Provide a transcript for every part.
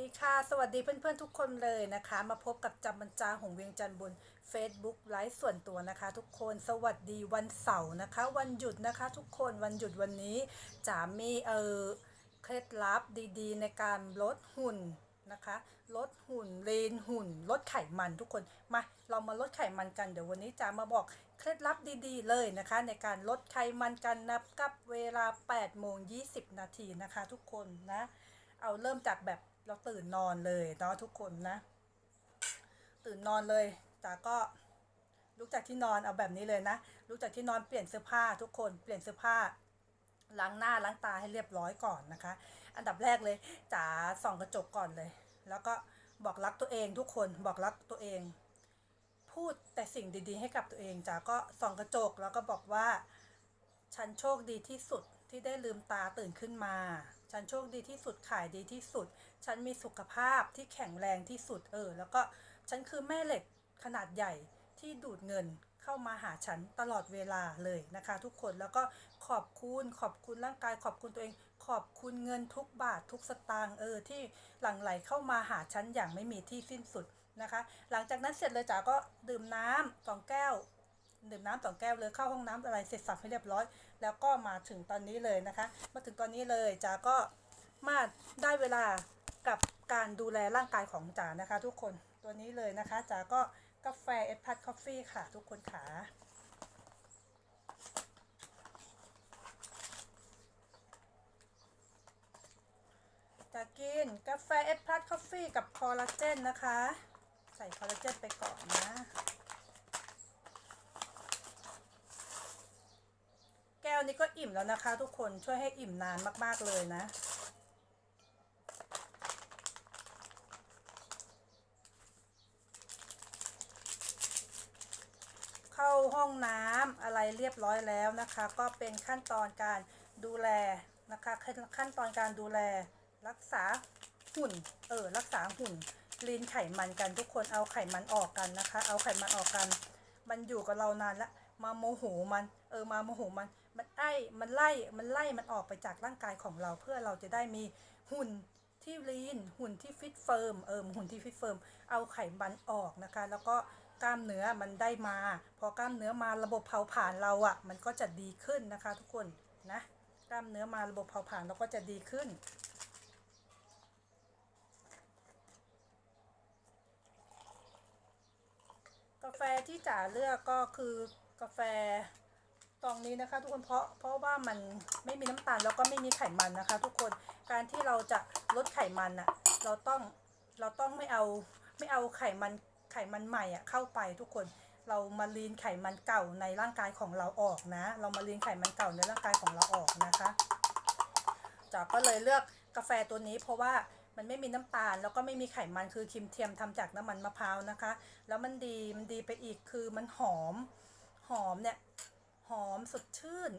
ดีค่ะ สวัสดีเพื่อนๆทุกคนเลยนะคะ มาพบกับจำบรรจาหงเวียงจันทร์บน Facebook ไลฟ์ส่วนตัวนะคะ ทุกคนสวัสดีวันเสาร์นะคะ วันหยุดนะคะ ทุกคนวันหยุดวันนี้จะมีเออเคล็ดลับดีๆ ในการลดหุ่นนะคะลดหุ่นเลนหุ่นลดไขมันทุกคนมาเรามาลดไขมันกันเดี๋ยววันนี้จะมาบอกเคล็ดลับดีๆ เลยนะคะ ในการลดไขมันกันนับกับเวลา8โมง20 นาทีนะคะ ทุกคนนะเอาเริ่มจากแบบ เราตื่นนอนเลยเนาะทุกคนนะ ตื่นนอนเลยจ๋าก็ลุกจากที่นอนเอาแบบนี้เลยนะลุกจากที่นอนเปลี่ยนเสื้อผ้าทุกคนเปลี่ยนเสื้อผ้าล้างหน้าล้างตาให้เรียบร้อยก่อนนะคะ อันดับแรกเลยจ๋าส่องกระจกก่อนเลย แล้วก็บอกรักตัวเองทุกคนบอกรักตัวเอง พูดแต่สิ่งดีๆ ให้กับตัวเองจ๋าก็ส่องกระจกแล้วก็บอกว่า ฉันโชคดีที่สุดที่ได้ลืมตาตื่นขึ้นมา ฉันโชคดีที่สุดขายดีที่สุด ฉันมีสุขภาพที่แข็งแรงที่สุดเออ แล้วก็ฉันคือแม่เหล็กขนาดใหญ่ที่ดูดเงินเข้ามาหาฉันตลอดเวลาเลยนะคะ ทุกคนแล้วก็ขอบคุณขอบคุณร่างกายขอบคุณตัวเอง ขอบคุณเงินทุกบาททุกสตางค์เออที่หลั่งไหลเข้ามาหาฉันอย่างไม่มีที่สิ้นสุดนะคะ หลังจากนั้นเสร็จเลยจ๋าก็ดื่มน้ำสองแก้ว ดื่มน้ำสองแก้วเลยเข้าห้องน้ำอะไรเสร็จสับให้เรียบร้อย แล้วก็มาถึงตอนนี้เลยนะคะ มาถึงตอนนี้เลยจ๋าก็มาได้เวลากับการดูแลร่างกายของจ๋านะคะ ทุกคนตัวนี้เลยนะคะจ๋าก็กาแฟเอสพัทคอฟฟี่ค่ะ ทุกคนขาจะกินกาแฟเอสพัทคอฟฟี่กับคอลลาเจนนะคะ ใส่คอลลาเจนไปก่อนนะ แก้วนี้ก็อิ่มแล้วนะคะ ทุกคนช่วยให้อิ่มนานมาก ๆ เลยนะ เข้าห้องน้ำอะไรเรียบร้อยแล้วนะคะ ก็เป็นขั้นตอนการดูแลนะคะขั้นขั้นตอนการดูแลรักษาหุ่น เออ รักษาหุ่นลีนไขมันกันทุกคนเอาไขมันออกกันนะคะ เอาไขมันออกกัน มันอยู่กับเรานานละมาโมโหมัน เออ มาโมโหมัน มันไอ้มันไล่มันไล่มันออกไปจากร่างกายของเรา เพื่อเราจะได้มีหุ่นที่ลีนหุ่นที่ฟิตเฟิร์มเออหุ่นที่ฟิตเฟิร์มเอาไขมันออกนะคะ แล้วก็กล้ามเนื้อมันได้มา พอกล้ามเนื้อมาระบบเผาผลาญเราอะ่ะ มันก็จะดีขึ้นนะคะ ทุกคนนะกล้ามเนื้อมาระบบเผาผลาญเราก็จะดีขึ้นกาแฟที่จ๋าเลือกก็คือกาแฟ ตองนี้นะคะ ทุกคนเพราะเพราะว่ามันไม่มีน้ำตาลแล้วก็ไม่มีไขมันนะคะ ทุกคนการที่เราจะลดไขมันอะเราต้องเราต้องไม่เอาไม่เอาไขมันไขมันใหม่อะเข้าไปทุกคนเรามาลีนไขมันเก่าในร่างกายของเราออกนะ เรามาลีนไขมันเก่าในร่างกายของเราออกนะคะจ๋าก็เลยเลือกกาแฟตัวนี้ เพราะว่ามันไม่มีน้ำตาล แล้วก็ไม่มีไขมันคือครีมเทียมทำจากน้ำมันมะพร้าวนะคะ แล้วมันดีมันดีไปอีกคือมันหอมหอมเนี่ย อมสดชื่น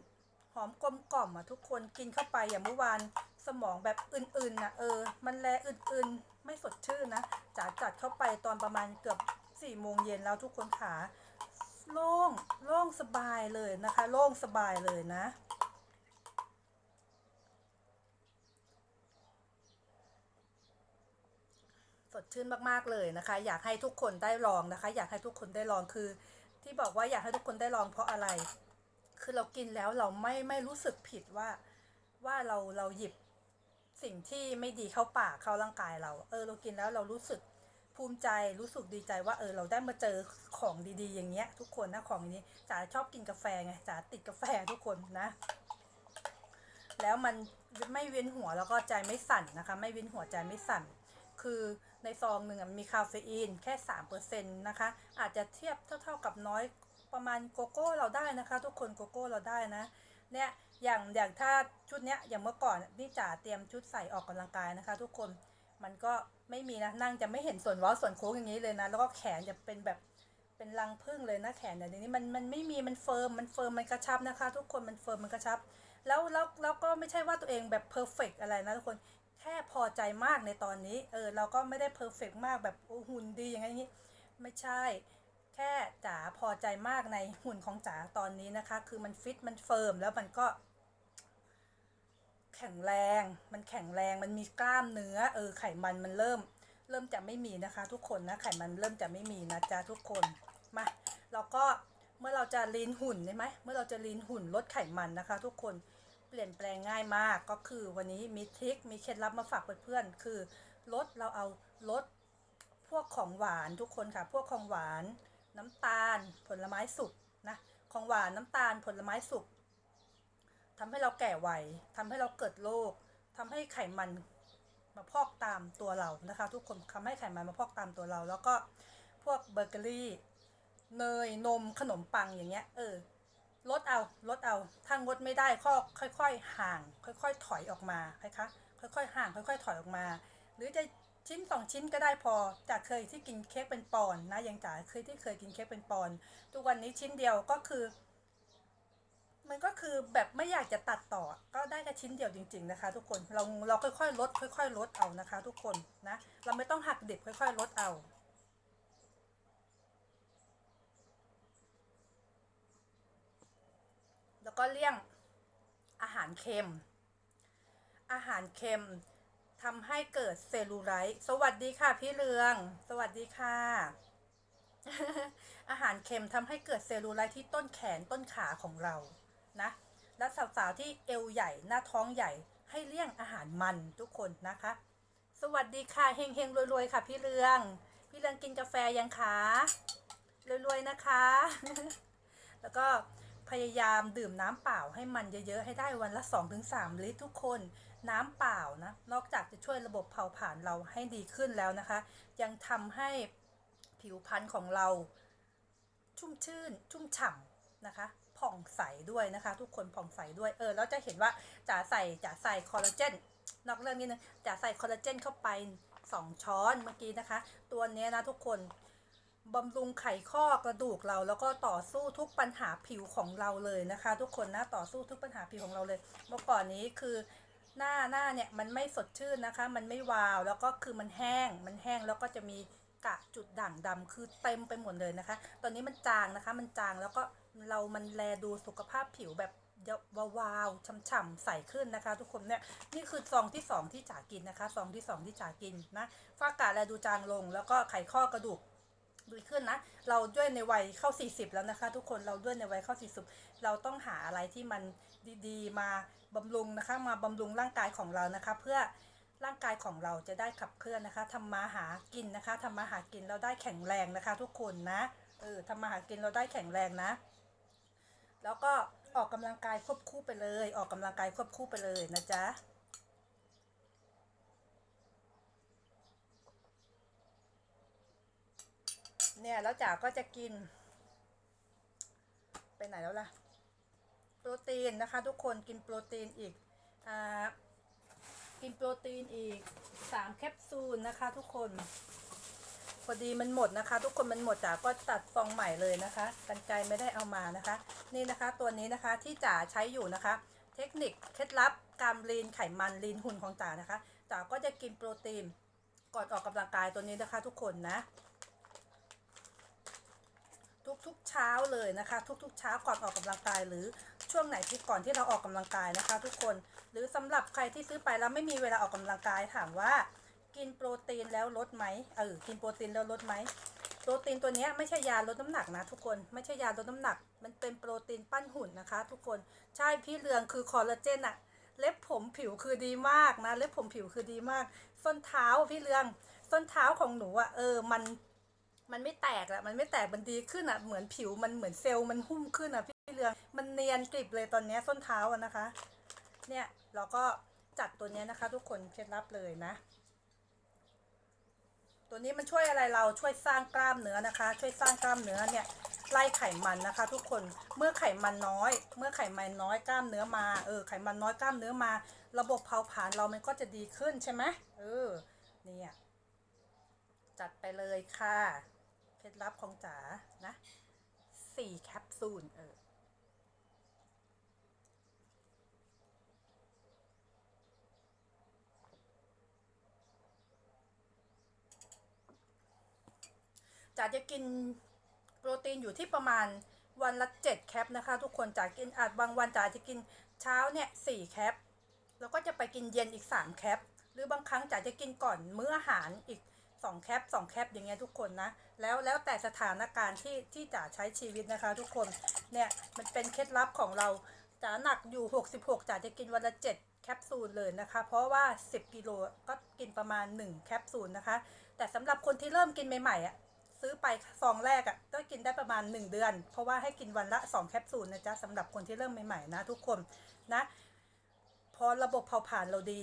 หอมกลมกล่อมอะทุกคนกินเข้าไปอย่างเมื่อวานสมองแบบอื่นๆนะเออ มันแลอื่นๆ ไม่สดชื่นนะจ๋าจัดเข้าไปตอนประมาณเกือบสี่โมงเย็นแล้วทุกคนขาโล่งโล่งสบายเลยนะคะ โล่งสบายเลยนะสดชื่นมากๆเลยนะคะ อยากให้ทุกคนได้ลองนะคะ อยากให้ทุกคนได้ลองคือ ที่บอกว่าอยากให้ทุกคนได้ลองเพราะอะไร คือเรากินแล้วเราไม่ไม่รู้สึกผิดว่าว่าเราเราหยิบสิ่งที่ไม่ดีเข้าปากเข้าร่างกายเรา เออ เรากินแล้วเรารู้สึกภูมิใจรู้สึกดีใจว่าเออเราได้มาเจอของดีๆ อย่างเงี้ย ทุกคนนะของอย่างนี้จ๋าชอบกินกาแฟไงจ๋าติดกาแฟทุกคนนะ แล้วมันไม่เวียนหัวแล้วก็ใจไม่สั่นนะคะ ไม่เวียนหัวใจไม่สั่น คือในซองหนึ่งมีคาเฟอีนแค่3%นะคะ อาจจะเทียบเท่าๆกับน้อย ประมาณโกโก้เราได้นะคะ ทุกคนโกโก้เราได้นะเนี่ยอย่างอย่างถ้าชุดเนี้ยอย่างเมื่อก่อนนี่จ๋าเตรียมชุดใส่ออกกำลังกายนะคะ ทุกคนมันก็ไม่มีนะนั่งจะไม่เห็นส่วนว้าส่วนโค้งอย่างนี้เลยนะ แล้วก็แขนจะเป็นแบบเป็นรังพึ่งเลยนะแขนแต่เดี๋ยวนี้มันมันไม่มีมันเฟิร์มมันเฟิร์มมันกระชับนะคะ ทุกคนมันเฟิร์มมันกระชับ แล้วแล้วแล้วก็ไม่ใช่ว่าตัวเองแบบเพอร์เฟกอะไรนะทุกคนแค่พอใจมากในตอนนี้เออเราก็ไม่ได้เพอร์เฟกมากแบบโอ้หุ่นดีอย่างนี้ ไม่ใช่ แค่จ๋าพอใจมากในหุ่นของจ๋าตอนนี้นะคะ คือมันฟิตมันเฟิร์มแล้วมันก็ แข็งแรง มันแข็งแรงมันมีกล้ามเนื้อ เออไขมันมันเริ่ม เริ่มจะไม่มีนะคะ ทุกคนนะไขมันเริ่มจะไม่มีนะจ๊ะทุกคนมาเราก็เมื่อเราจะลีนหุ่นใช่ไหมเมื่อเราจะลีนหุ่นลดไขมันนะคะ ทุกคนเปลี่ยนแปลงง่ายมากก็คือวันนี้มีทริคมีเคล็ดลับมาฝากเพื่อนๆคือลดเราเอาลดพวกของหวานทุกคนค่ะ พวกของหวาน น้ำตาลผลไม้สุกนะของหวานน้ำตาลผลไม้สุกทำให้เราแก่ไวทำให้เราเกิดโรคทำให้ไขมันมาพอกตามตัวเรานะคะ ทุกคนทำให้ไขมันมาพอกตามตัวเรา แล้วก็พวกเบเกอรี่เนยนมขนมปังอย่างเงี้ยเออลดเอาลดเอาถ้างดไม่ได้ก็ค่อย ๆ ห่าง ค่อย ๆ ถอยออกมานะคะค่อย ๆ ห่าง ค่อย ๆ ถอยออกมา หรือจะ ชิ้นสองชิ้นก็ได้พอจากเคยที่กินเค้กเป็นปอนนะยังจ๋าเคยที่เคยกินเค้กเป็นปอนทุกวันนี้ชิ้นเดียวก็คือ มันก็คือแบบไม่อยากจะตัดต่อ ก็ได้แค่ชิ้นเดียวจริง ๆนะคะ ทุกคนเราเราค่อยๆลดค่อย ๆ ลดเอานะคะ ทุกคนนะเราไม่ต้องหักดิบค่อย ๆ ลดเอาแล้วก็เลี่ยงอาหารเค็ม อาหารเค็ม ทำให้เกิดเซลลูไลท์สวัสดีค่ะพี่เรือง สวัสดีค่ะ อาหารเค็มทำให้เกิดเซลลูไลท์ที่ต้นแขนต้นขาของเรานะ และสาวๆที่เอวใหญ่หน้าท้องใหญ่ให้เลี่ยงอาหารมันทุกคนนะคะ สวัสดีค่ะเฮงเฮงๆรวยๆค่ะ พี่เรือง พี่เรืองกินกาแฟยังคะรวยๆนะคะ แล้วก็พยายามดื่มน้ำเปล่าให้มันเยอะๆ ให้ได้วันละ 2-3 ลิตรทุกคน น้ำเปล่านะ นอกจากจะช่วยระบบเผาผลาญเราให้ดีขึ้นแล้วนะคะ ยังทำให้ผิวพรรณของเรา ชุ่มชื่น ชุ่มฉ่ำนะคะ ผ่องใสด้วยนะคะ ทุกคนผ่องใสด้วย เออ แล้วจะเห็นว่าจ๋าใส่จ๋าใส่คอลลาเจน นอกเรื่องนี้นึงจ๋าใส่คอลลาเจนเข้าไป 2 ช้อนเมื่อกี้นะคะ ตัวนี้นะทุกคนบำรุงไขข้อกระดูกเราแล้วก็ต่อสู้ทุกปัญหาผิวของเราเลยนะคะ ทุกคนนะต่อสู้ทุกปัญหาผิวของเราเลย เมื่อก่อนนี้คือ หน้าหน้าเนี่ยมันไม่สดชื่นนะคะ มันไม่วาวแล้วก็คือมันแห้ง มันแห้งแล้วก็จะมีกะจุดด่างดำคือเต็มไปหมดเลยนะคะ ตอนนี้มันจางนะคะ มันจางแล้วก็เรามันแลดูสุขภาพผิวแบบวาวๆฉ่ำๆใสขึ้นนะคะ ทุกคนเนี่ยนี่คือซองที่สองที่จ๋ากินนะคะซองที่สองที่จ๋ากินนะฝ้ากระแลดูจางลง แล้วก็ไขข้อกระดูกดีขึ้นนะ เราด้วยในวัยเข้า 40 แล้วนะคะ ทุกคนเราด้วยในวัยเข้า 40 เราต้องหาอะไรที่มัน ดีๆ มาบำรุงนะคะ มาบำรุงร่างกายของเรานะคะ เพื่อร่างกายของเราจะได้ขับเคลื่อนนะคะทำมาหากินนะคะทำมาหากินเราได้แข็งแรงนะคะ ทุกคนนะเออทำมาหากินเราได้แข็งแรงนะ แล้วก็ออกกำลังกายควบคู่ไปเลย ออกกำลังกายควบคู่ไปเลยนะจ๊ะเนี่ยแล้วจ๋าก็จะกิน ไปไหนแล้วล่ะ โปรตีนนะคะ ทุกคนกินโปรตีนอีกอกินโปรตีนอีกสามแคปซูลนะคะ ทุกคนพอดีมันหมดนะคะ ทุกคนมันหมดจ๋าก็ตัดซองใหม่เลยนะคะกันไกลไม่ได้เอามานะคะ นี่นะคะตัวนี้นะคะที่จ๋าใช้อยู่นะคะ เทคนิคเคล็ดลับการลีนไขมันลีนหุ่นของจ๋านะคะจ๋าก็จะกินโปรตีนก่อนออกกำลังกายตัวนี้นะคะ ทุกคนนะ ทุกๆเช้าเลยนะคะ ทุกๆเช้าก่อนออกกำลังกายหรือ ช่วงไหนที่ก่อนที่เราออกกำลังกายนะคะ ทุกคน หรือสำหรับใครที่ซื้อไปแล้วไม่มีเวลาออกกำลังกายถามว่า กินโปรตีนแล้วลดไหมเออกินโปรตีนแล้วลดไหมโปรตีนตัวนี้ไม่ใช่ยาลดน้ำหนักนะทุกคนไม่ใช่ยาลดน้ำหนัก มันเป็นโปรตีนปั้นหุ่นนะคะ ทุกคนใช่พี่เรืองคือคอลลาเจนอะเล็บผมผิวคือดีมากนะเล็บผมผิวคือดีมาก ส้นเท้าพี่เรืองส้นเท้าของหนูอะเออมันมันไม่แตกอะมันไม่แตกมันดีขึ้นอะเหมือนผิวมันเหมือนเซลล์มันหุ้มขึ้นอะพี่ือง มันเนียนกริบเลยตอนนี้ส้นเท้าอะนะคะ เนี่ยเราก็จัดตัวนี้นะคะ ทุกคนเคล็ดลับเลยนะ ตัวนี้มันช่วยอะไรเราช่วยสร้างกล้ามเนื้อนะคะ ช่วยสร้างกล้ามเนื้อเนี่ยไล่ไขมันนะคะ ทุกคน เมื่อไขมันน้อย เมื่อไขมันน้อยกล้ามเนื้อมา เออ ไขมันน้อยกล้ามเนื้อมา ระบบเผาผลาญเรามันก็จะดีขึ้นใช่ไหมเออ เนี่ย จัดไปเลยค่ะ เคล็ดลับของจ๋า นะสี่แคปซูล เออ จ๋าจะกินโปรตีนอยู่ที่ประมาณวันละเจ็ดแคปนะคะ ทุกคนจ๋ากินอาจบางวันจ๋าจะกินเช้าเนี่ยสี่แคปแล้วก็จะไปกินเย็นอีก3แคปหรือบางครั้งจ๋าจะกินก่อนมื้ออาหารอีก2แคป2แคปอย่างเงี้ยทุกคนนะแล้วแล้วแต่สถานการณ์ที่ที่จ๋าใช้ชีวิตนะคะ ทุกคนเนี่ยมันเป็นเคล็ดลับของเราจ๋าหนักอยู่ 66จ๋าจะกินวันละ7แคปซูลเลยนะคะ เพราะว่า 10กิโลก็กินประมาณ 1 แคปซูลนะคะ แต่สำหรับคนที่เริ่มกินใหม่ๆอะ ซื้อไปซองแรกอะ่ะก็กินได้ประมาณ 1 เดือน เพราะว่าให้กินวันละ 2 แคปซูลนะจ๊ะสำหรับคนที่เริ่มใหม่ๆนะทุกคนนะ พอระบบเผาผลาญเราดี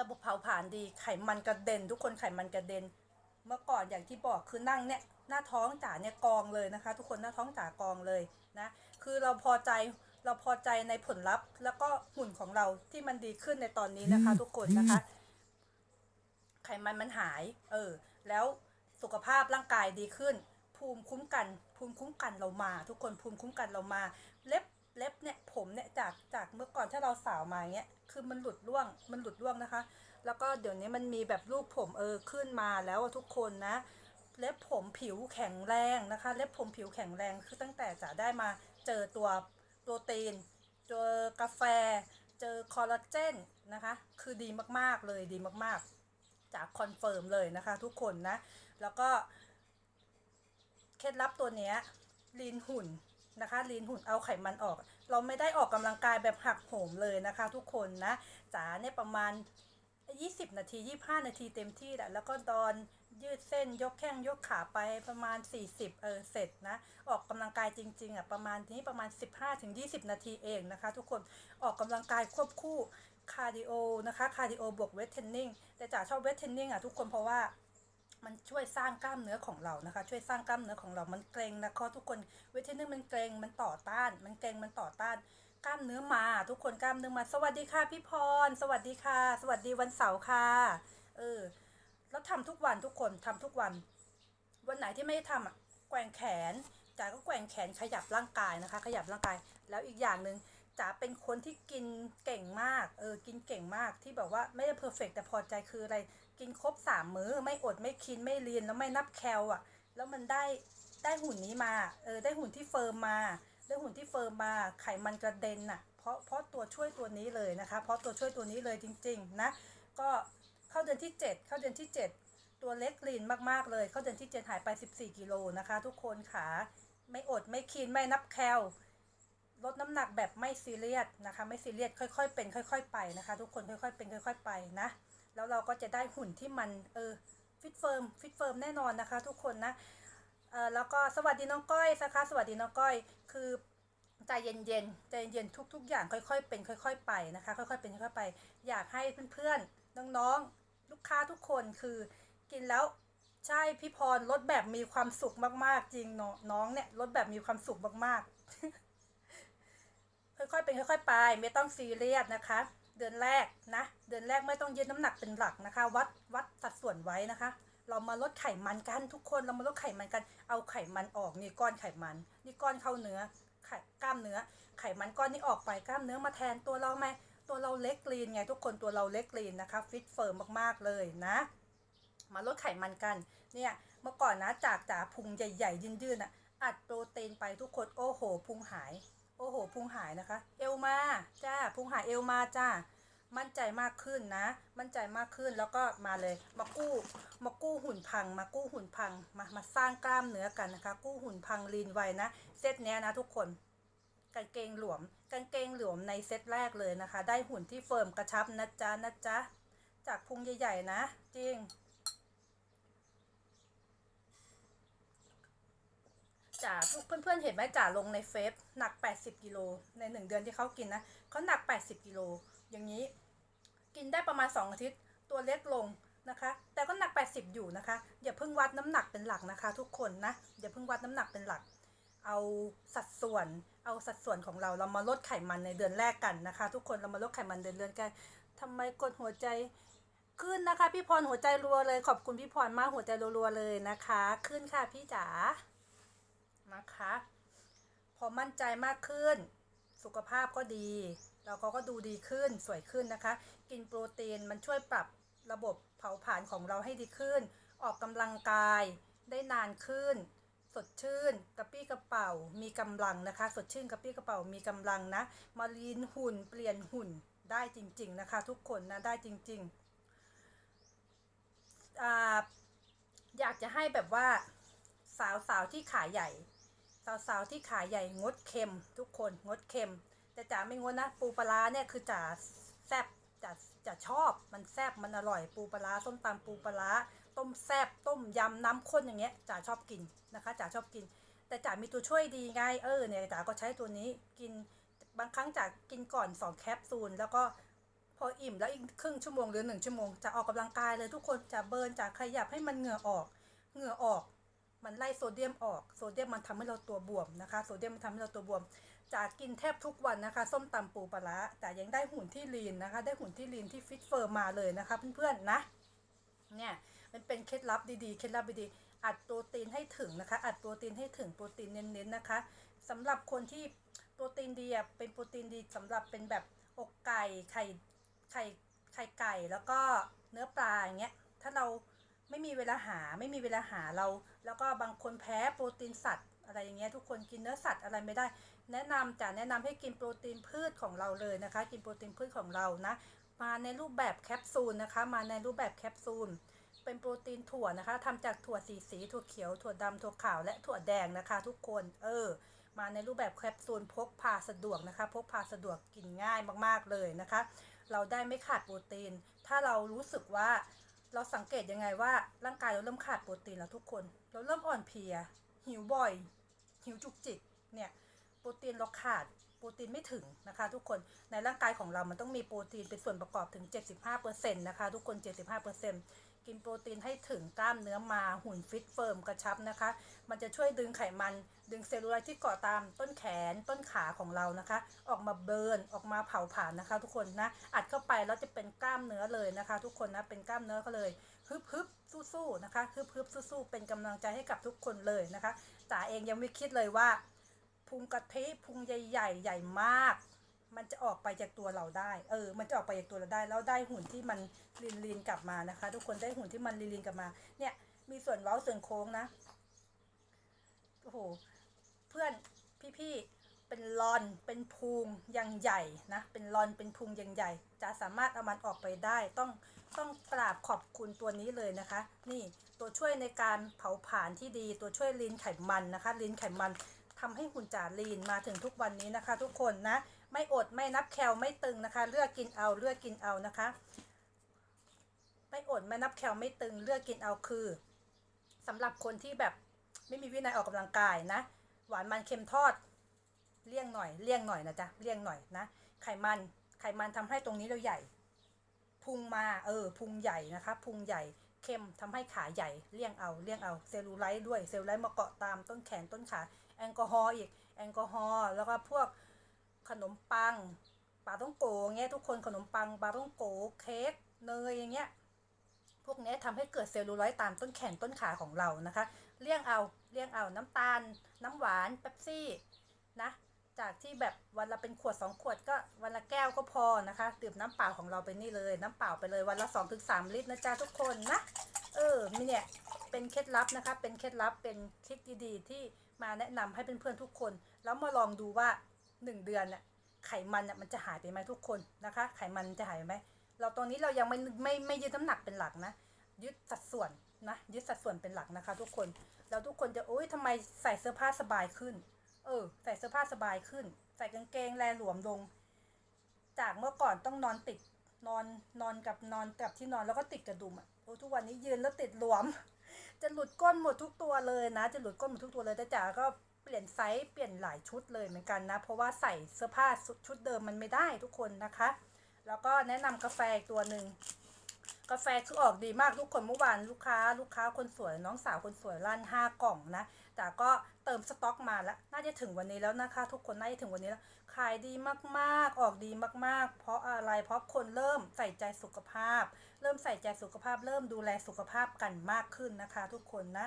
ระบบเผาผลาญดีไขมันกระเด็น ทุกคนไขมันกระเด็น เมื่อก่อนอย่างที่บอกคือนั่งเนี่ยหน้าท้องจ๋าเนี่ยกองเลยนะคะ ทุกคนหน้าท้องจ๋ากองเลยนะคือเราพอใจเราพอใจในผลลัพธ์ แล้วก็หุ่นของเราที่มันดีขึ้นในตอนนี้นะคะ ทุกคนนะคะ ไขมันมันหาย เออ แล้ว สุขภาพร่างกายดีขึ้น ภูมิคุ้มกัน ภูมิคุ้มกันเรามา ทุกคนภูมิคุ้มกันเรามา เล็บเล็บเนี่ยผมเนี่ยจากจากเมื่อก่อนถ้าเราสาวมาเงี้ยคือมันหลุดร่วงมันหลุดร่วงนะคะ แล้วก็เดี๋ยวนี้มันมีแบบรูปผมเออขึ้นมาแล้วทุกคนนะ เล็บผมผิวแข็งแรงนะคะ เล็บผมผิวแข็งแรงคือตั้งแต่จะได้มาเจอตัวโปรตีนเจอกาแฟ เจอคอลลาเจนนะคะ คือดีมากๆเลยดีมากๆ จาคอนเฟิร์มเลยนะคะ ทุกคนนะ แล้วก็เคล็ดลับตัวเนี้ยลีนหุ่นนะคะลีนหุ่นเอาไขมันออก เราไม่ได้ออกกำลังกายแบบหักโหมเลยนะคะ ทุกคนนะจ๋าเนี่ยประมาณ 20 นาที 25 นาทีเต็มที่แหละแล้วก็ตอนยืดเส้นยกแข้งยกขาไปประมาณ 40 เออเสร็จนะ ออกกำลังกายจริง ๆอะประมาณนี้ประมาณ 15-20 นาทีเองนะคะ ทุกคนออกกำลังกายควบคู่ คาร์ดิโอนะคะ คาร์ดิโอบวกเวทเทรนนิ่ง แต่จ๋าชอบเวทเทรนนิ่งอะทุกคนเพราะว่ามันช่วยสร้างกล้ามเนื้อของเรานะคะ ช่วยสร้างกล้ามเนื้อของเรา มันเกร็งนะคะทุกคนเวทเทรนนิ่งมันเกร็งมันต่อต้าน มันเกร็งมันต่อต้าน กล้ามเนื้อมา ทุกคนกล้ามเนื้อมา สวัสดีค่ะพี่พร สวัสดีค่ะ สวัสดีวันเสาร์ค่ะ เออ แล้วทำทุกวันทุกคนทำทุกวัน วันไหนที่ไม่ได้ทำอะ แกว่งแขนจ๋าก็แกว่งแขนขยับร่างกายนะคะ ขยับร่างกาย แล้วอีกอย่างหนึ่ง จ๋าเป็นคนที่กินเก่งมาก เออ กินเก่งมากที่แบบว่าไม่ได้เพอร์เฟกแต่พอใจคืออะไร กินครบสามมื้อ ไม่อดไม่คินไม่เรียนแล้วไม่นับแคลอะ แล้วมันได้ได้หุ่นนี้มา เออ ได้หุ่นที่เฟิร์มมา ได้หุ่นที่เฟิร์มมา ไขมันกระเด็นน่ะ เพราะเพราะตัวช่วยตัวนี้เลยนะคะ เพราะตัวช่วยตัวนี้เลยจริง ๆ นะ ก็เข้าเดือนที่ 7 เข้าเดือนที่ 7 ตัวเล็กลีนมากๆเลย เข้าเดือนที่ 7 หายไป 14 กิโลนะคะ ทุกคนขาไม่อดไม่คินไม่นับแคล ลดน้ำหนักแบบไม่ซีเรียสนะคะ ไม่ซีเรียสค่อยๆ เป็นค่อย ๆ ไปนะคะ ทุกคนค่อยๆเป็นค่อย ๆ ไปนะ แล้วเราก็จะได้หุ่นที่มันเออฟิตเฟิร์มฟิตเฟิร์มแน่นอนนะคะ ทุกคนนะเออแล้วก็สวัสดีน้องก้อยนะคะ สวัสดีน้องก้อย คือใจเย็นๆใจเย็นๆทุก ๆ อย่างค่อย ๆ เป็นค่อย ๆ ไปนะคะ ค่อยๆเป็นค่อยๆไป อยากให้เพื่อนๆน้องๆลูกค้าทุกคนคือกินแล้วใช่พี่พรลดแบบมีความสุขมากๆ จริงเนาะน้องเนี่ยลดแบบมีความสุขมากๆ ค่อยๆเป็นค่อย ๆ ไป ไม่ต้องซีเรียสนะคะ เดือนแรกนะ เดือนแรกไม่ต้องยึดน้ำหนักเป็นหลักนะคะ วัดวัดสัดส่วนไว้นะคะ เรามาลดไขมันกันทุกคนเรามาลดไขมันกัน เอาไขมันออกนี่ก้อนไขมัน นี่ก้อนเข้าเนื้อไขกล้ามเนื้อ ไขมันก้อนนี้ออกไปกล้ามเนื้อมาแทนตัวเราไหมตัวเราเล็กลีนไงทุกคนตัวเราเล็กลีนนะคะฟิตเฟิร์มมากๆเลยนะ มาลดไขมันกันเนี่ยเมื่อก่อนนะจากจ๋าพุงใหญ่ๆยืนๆอะอัดโปรตีนไปทุกคนโอ้โหพุงหาย โอ้โหพุงหายนะคะ เอวมาจ้าพุงหายเอวมาจ้ามั่นใจมากขึ้นนะ มั่นใจมากขึ้นแล้วก็มาเลย มากู้ มากู้หุ่นพัง มากู้หุ่นพัง มา มาสร้างกล้ามเนื้อกันนะคะ กู้หุ่นพังลีนไว้นะ เซตเนี้ยนะทุกคน กางเกงหลวม กางเกงหลวมในเซตแรกเลยนะคะ ได้หุ่นที่เฟิร์มกระชับนะจ๊ะนะจ๊ะ จากพุงใหญ่ๆนะ จริง จ๋าเพื่อนๆเห็นไหมจ๋าลงในเฟซหนัก 80กิโลในหนึ่งเดือนที่เขากินนะเขาหนัก 80กิโลอย่างนี้ กินได้ประมาณ 2 อาทิตย์ ตัวเล็กลงนะคะ แต่ก็หนัก 80 อยู่นะคะอย่าเพิ่งวัดน้ำหนักเป็นหลักนะคะ ทุกคนนะอย่าเพิ่งวัดน้ำหนักเป็นหลัก เอาสัดส่วนเอาสัดส่วนของเราเรามาลดไขมันในเดือนแรกกันนะคะ ทุกคนเรามาลดไขมันเดือนเดือนกันทำไมกดหัวใจขึ้นนะคะ พี่พรหัวใจรัวเลยขอบคุณพี่พรมากหัวใจรัวๆเลยนะคะ ขึ้นค่ะพี่จ๋า นะคะ พอมั่นใจมากขึ้น สุขภาพก็ดีเราก็ก็ดูดีขึ้นสวยขึ้นนะคะ กินโปรตีนมันช่วยปรับระบบเผาผลาญของเราให้ดีขึ้น ออกกำลังกายได้นานขึ้น สดชื่น กระปี้กระเป๋า มีกำลังนะคะ สดชื่นกระปี้กระเป๋ามีกำลังนะ มาลีนหุ่นเปลี่ยนหุ่นได้จริง ๆนะคะ ทุกคนนะได้จริงๆออยากจะให้แบบว่าสาวๆที่ขาใหญ่ สาวๆที่ขาใหญ่งดเค็ม ทุกคนงดเค็ม แต่จ๋าไม่งดนะ ปูปลาเนี่ยคือจ๋าแซบจ๋าจ๋าชอบมันแซบมันอร่อยปูปลาร้าส้มตำปูปลาต้มแซบต้มยำน้ำข้นอย่างเงี้ยจ๋าชอบกินนะคะจ๋าชอบกิน แต่จ๋ามีตัวช่วยดีไงเออเนี่ยจ๋าก็ใช้ตัวนี้กินบางครั้งจ๋ากินก่อน2แคปซูลแล้วก็พออิ่มแล้วอีกครึ่งชั่วโมงหรือหนึ่งชั่วโมงจะออกกำลังกายเลยทุกคนจะเบิร์นจะขยับให้มันเหงื่อออก เหงื่อออก มันไล่โซเดียมออก โซเดียมมันทำให้เราตัวบวมนะคะ โซเดียมมันทำให้เราตัวบวม จากกินแทบทุกวันนะคะ ส้มตำปูปลาร้าแต่ยังได้หุ่นที่ลีนนะคะ ได้หุ่นที่ลีนที่ฟิตเฟิร์มมาเลยนะคะเพื่อนๆนะ เนี่ย มันเป็นเคล็ดลับดีๆ เคล็ดลับดีๆ อัดโปรตีนให้ถึงนะคะ อัดโปรตีนให้ถึง โปรตีนเน้นๆนะคะสำหรับคนที่โปรตีนดีอะ เป็นโปรตีนดีสำหรับเป็นแบบอกไก่ ไข่ ไข่ ไข่ไก่ แล้วก็เนื้อปลาอย่างเงี้ย ถ้าเรา ไม่มีเวลาหาไม่มีเวลาหาเรา แล้วก็บางคนแพ้โปรตีนสัตว์อะไรอย่างเงี้ยทุกคนกินเนื้อสัตว์อะไรไม่ได้ แนะนำจะแนะนำให้กินโปรตีนพืชของเราเลยนะคะ กินโปรตีนพืชของเรานะ มาในรูปแบบแคปซูลนะคะ มาในรูปแบบแคปซูลเป็นโปรตีนถั่วนะคะทำจากถั่วสีสี ถั่วเขียว ถั่วดำถั่วขาว และถั่วแดงนะคะ ทุกคน เออ มาในรูปแบบแคปซูลพกพาสะดวกนะคะ พกพาสะดวกกินง่ายมากๆเลยนะคะ เราได้ไม่ขาดโปรตีน ถ้าเรารู้สึกว่า เราสังเกตยังไงว่าร่างกายเราเริ่มขาดโปรตีนแล้วทุกคน เราเริ่มอ่อนเพลีย หิวบ่อย หิวจุกจิกเนี่ยโปรตีนเราขาดโปรตีนไม่ถึงนะคะ ทุกคนในร่างกายของเรามันต้องมีโปรตีนเป็นส่วนประกอบถึง 75%นะคะทุกคน 75% กินโปรตีนให้ถึงกล้ามเนื้อมาหุ่นฟิตเฟิร์มกระชับนะคะ มันจะช่วยดึงไขมัน ดึงเซลลูไลท์ที่เกาะตามต้นแขนต้นขาของเรานะคะ ออกมาเบิร์นออกมาเผาผลาญนะคะ ทุกคนนะอัดเข้าไปแล้วจะเป็นกล้ามเนื้อเลยนะคะ ทุกคนนะเป็นกล้ามเนื้อก็เลยฮึบฮึบสู้ๆนะคะฮึบฮึบสู้ๆเป็นกำลังใจให้กับทุกคนเลยนะคะจ๋าเองยังไม่คิดเลยว่าพุงกะทิพุงใหญ่ๆใหญ่มาก มันจะออกไปจากตัวเราได้ เออ มันจะออกไปจากตัวเราได้ แล้วได้หุ่นที่มันลีนลีนกลับมานะคะ ทุกคนได้หุ่นที่มันลีนลีนกลับมา เนี่ย มีส่วนเว้าส่วนโค้งนะ โอ้โห เพื่อนพี่ๆ เป็นลอน เป็นพุงยังใหญ่นะ เป็นลอนเป็นพุงยังใหญ่ จะสามารถเอามันออกไปได้ ต้องต้องกราบขอบคุณตัวนี้เลยนะคะ นี่ตัวช่วยในการเผาผลาญที่ดี ตัวช่วยลีนไขมันนะคะลีนไขมันทำให้หุ่นจ่าลีนมาถึงทุกวันนี้นะคะ ทุกคนนะ ไม่อดไม่นับแคลไม่ตึงนะคะ เลือกกินเอาเลือกกินเอานะคะ ไม่อดไม่นับแคลไม่ตึง เลือกกินเอาคือสำหรับคนที่แบบไม่มีวินัยออกกำลังกายนะ หวานมันเค็มทอด เลี่ยงหน่อยเลี่ยงหน่อยนะจ๊ะเลี่ยงหน่อยนะ ไขมันไขมันทำให้ตรงนี้เราใหญ่พุงมาเออพุงใหญ่นะคะพุงใหญ่เข้มทำให้ขาใหญ่เลี่ยงเอาเลี่ยงเอาเซลลูไลท์ด้วยเซลลูไลท์มาเกาะตามต้นแขนต้นขา แอลกอฮอล์อีกแอลกอฮอล์แล้วก็พวก ขนมปังปลาต้องโกเงี้ยทุกคนขนมปังปลาต้องโกเค้กเนยอย่างเงี้ยพวกนี้ยทำให้เกิดเซลลูไลท์ตามต้นแขนต้นขาของเรานะคะ เลี่ยงเอาเลี่ยงเอาน้ำตาล น้ำหวานเป๊ปซี่นะจากที่แบบวันละเป็นขวด 2 ขวดก็วันละแก้วก็พอนะคะดื่มน้ำเปล่าของเราไปนี่เลย น้ำเปล่าไปเลยวันละ 2-3ถึงลิตรนะจ๊ะทุกคนนะเออมีเนี่ยเป็นเคล็ดลับนะคะเป็นเคล็ดลับเป็นทริคดีๆ ที่มาแนะนำให้เพื่อนๆทุกคน แล้วมาลองดูว่า 1 เดือนน่ะไขมันน่ะมันจะหายไปไหมทุกคนนะคะ ไขมันจะหายไปไหมเราตอนนี้เรายังไม่ไม่ไม่ยึดน้ำหนักเป็นหลักนะ ยึดสัดส่วนนะยึดสัดส่วนเป็นหลักนะคะ ทุกคนแล้วทุกคนจะโอ๊ยทำไมใส่เสื้อผ้าสบายขึ้น เออ ใส่เสื้อผ้าสบายขึ้น ใส่กางเกงแลหลวมลง จากเมื่อก่อนต้องนอนติดนอนนอนกับนอนกับที่นอนแล้วก็ติดกระดุมอะโอ้ทุกวันนี้ยืนแล้วติดหลวม จะหลุดก้นหมดทุกตัวเลยนะ จะหลุดก้นหมดทุกตัวเลยแต่จ๋าก็ เปลี่ยนไซส์เปลี่ยนหลายชุดเลยเหมือนกันนะ เพราะว่าใส่เสื้อผ้าชุดเดิมมันไม่ได้ทุกคนนะคะ แล้วก็แนะนำกาแฟตัวหนึ่งกาแฟคือออกดีมากทุกคนเมื่อวานลูกค้า ลูกค้าคนสวยน้องสาวคนสวยร้านห้ากล่องนะ แต่ก็เติมสต็อกมาแล้วน่าจะถึงวันนี้แล้วนะคะ ทุกคนน่าจะถึงวันนี้แล้วขายดีมากๆ ออกดีมากๆ เพราะอะไรเพราะคนเริ่มใส่ใจสุขภาพ เริ่มใส่ใจสุขภาพ เริ่มดูแลสุขภาพกันมากขึ้นนะคะ ทุกคนนะ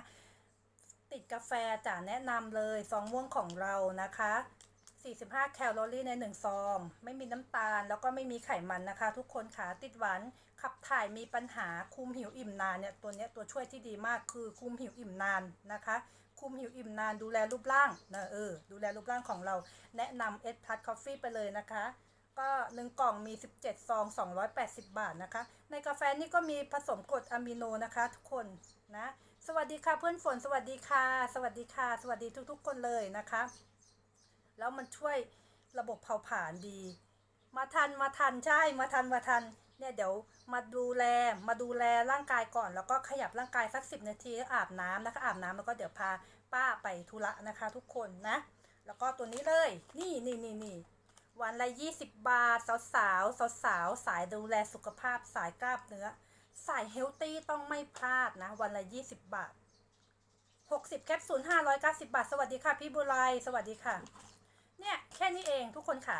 ติดกาแฟจ๋าแนะนำเลยซองม่วงของเรานะคะ 45 แคลอรี่ใน 1 ซอง ไม่มีน้ำตาลแล้วก็ไม่มีไขมันนะคะ ทุกคนขาติดหวานขับถ่ายมีปัญหาคุมหิวอิ่มนานเนี่ยตัวเนี้ยตัวช่วยที่ดีมากคือคุมหิวอิ่มนานนะคะ คุมหิวอิ่มนานดูแลรูปร่างนะเออดูแลรูปร่างของเราแนะนำเอสพลัสคอฟฟี่ไปเลยนะคะ ก็หนึ่งกล่องมี 17 ซอง 280 บาทนะคะ ในกาแฟนี่ก็มีผสมกรดอะมิโนนะคะ ทุกคนนะ สวัสดีค่ะเพื่อนฝนสวัสดีค่ะ สวัสดีค่ะ สวัสดีทุก ๆ คนเลยนะคะ แล้วมันช่วยระบบเผาผลาญดี มาทันมาทันใช่มาทันมาทันเนี่ยเดี๋ยวมาดูแลมาดูแลร่างกายก่อน แล้วก็ขยับร่างกายสักสิบนาทีอาบน้ำนะคะอาบน้ำแล้วก็เดี๋ยวพาป้าไปธุระนะคะ ทุกคนนะ แล้วก็ตัวนี้เลย นี่นี่นี่นี่วันละ20บาท สาวสาวสาวสาวสายดูแลสุขภาพสายกล้ามเนื้อ สายเฮลตี้ต้องไม่พลาดนะ วันละ 20 บาท 60 แคปซูล590 บาท สวัสดีค่ะ พี่บุไรสวัสดีค่ะ เนี่ย แค่นี้เองทุกคนค่ะ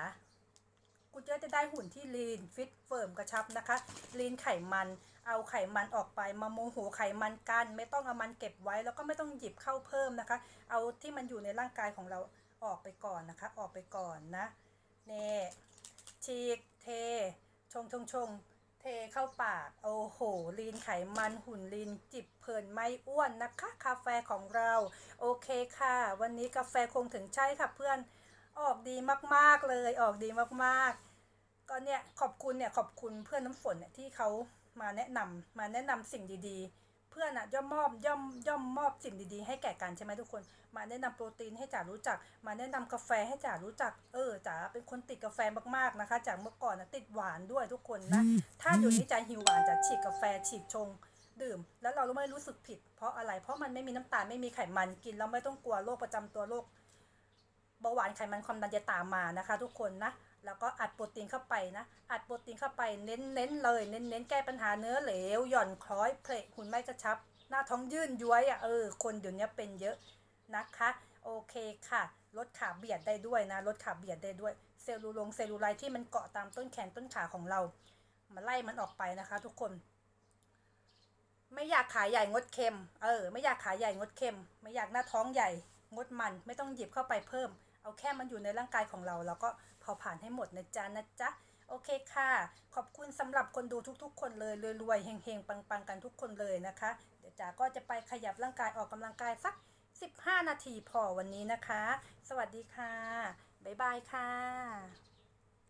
กูจะจะได้หุ่นที่ลีนฟิตเฟิร์มกระชับนะคะลีนไขมัน เอาไขมันออกไปมาโมโหไขมันกัน ไม่ต้องเอามันเก็บไว้ แล้วก็ไม่ต้องหยิบเข้าเพิ่มนะคะ เอาที่มันอยู่ในร่างกายของเราออกไปก่อนนะคะ ออกไปก่อนนะเน่ฉีกเท ชงชงชง เทเข้าปาก โอ้โห ลีนไขมันหุ่นลีนจิบเพลินไม่อ้วนนะคะคาเฟ่ของเรา โอเคค่ะ วันนี้กาแฟคงถึงใช่ค่ะเพื่อนออกดีมากๆเลย ออกดีมากๆ ก็เนี่ยขอบคุณเนี่ยขอบคุณเพื่อนน้ำฝนเนี่ยที่เขามาแนะนำมาแนะนำสิ่งดีๆ เพื่อนอะย่อมมอบย่อมย่อมมอบสิ่งดีๆ ให้แก่กันใช่ไหมทุกคน มาแนะนำโปรตีนให้จ๋ารู้จัก มาแนะนำกาแฟให้จ๋ารู้จัก เออจ๋าเป็นคนติดกาแฟมากๆนะคะ จากเมื่อก่อนนะติดหวานด้วยทุกคนนะ ถ้าอยู่นี้จ๋าหิวหวานจ๋าฉีกกาแฟฉีกชงดื่ม แล้วเราไม่รู้สึกผิด เพราะอะไร เพราะมันไม่มีน้ำตาลไม่มีไขมันกินแล้วไม่ต้องกลัวโรคประจำตัวโรคเบาหวานไขมันความดันจะตามมานะคะ ทุกคนนะ แล้วก็อัดโปรตีนเข้าไปนะ อัดโปรตีนเข้าไปเน้นเน้นเลย เน้นเน้นแก้ปัญหาเนื้อเหลว หย่อนคล้อยเพลหุ่นไม่กระชับ หน้าท้องยื่นย้วยอะเออ คนเดี๋ยวนี้เป็นเยอะนะคะ โอเคค่ะ ลดขาเบียดได้ด้วยนะ ลดขาเบียดได้ด้วย เซลลูลงเซลลูไลท์ที่มันเกาะตามต้นแขนต้นขาของเรา มาไล่มันออกไปนะคะ ทุกคน ไม่อยากขาใหญ่งดเค็ม เออ ไม่อยากขาใหญ่งดเค็ม ไม่อยากหน้าท้องใหญ่ งดมัน ไม่ต้องหยิบเข้าไปเพิ่ม เอาแค่มันอยู่ในร่างกายของเรา แล้วก็ เผาผ่านให้หมดนะจ๊ะนะจ๊ะโอเคค่ะ ขอบคุณสำหรับคนดูทุกๆ คนเลยรวยๆเฮงๆปังๆ กันทุกคนเลยนะคะ เดี๋ยวจ๋าก็จะไปขยับร่างกายออกกำลังกายสัก 15 นาทีพอวันนี้นะคะ สวัสดีค่ะ บ๊ายบายค่ะ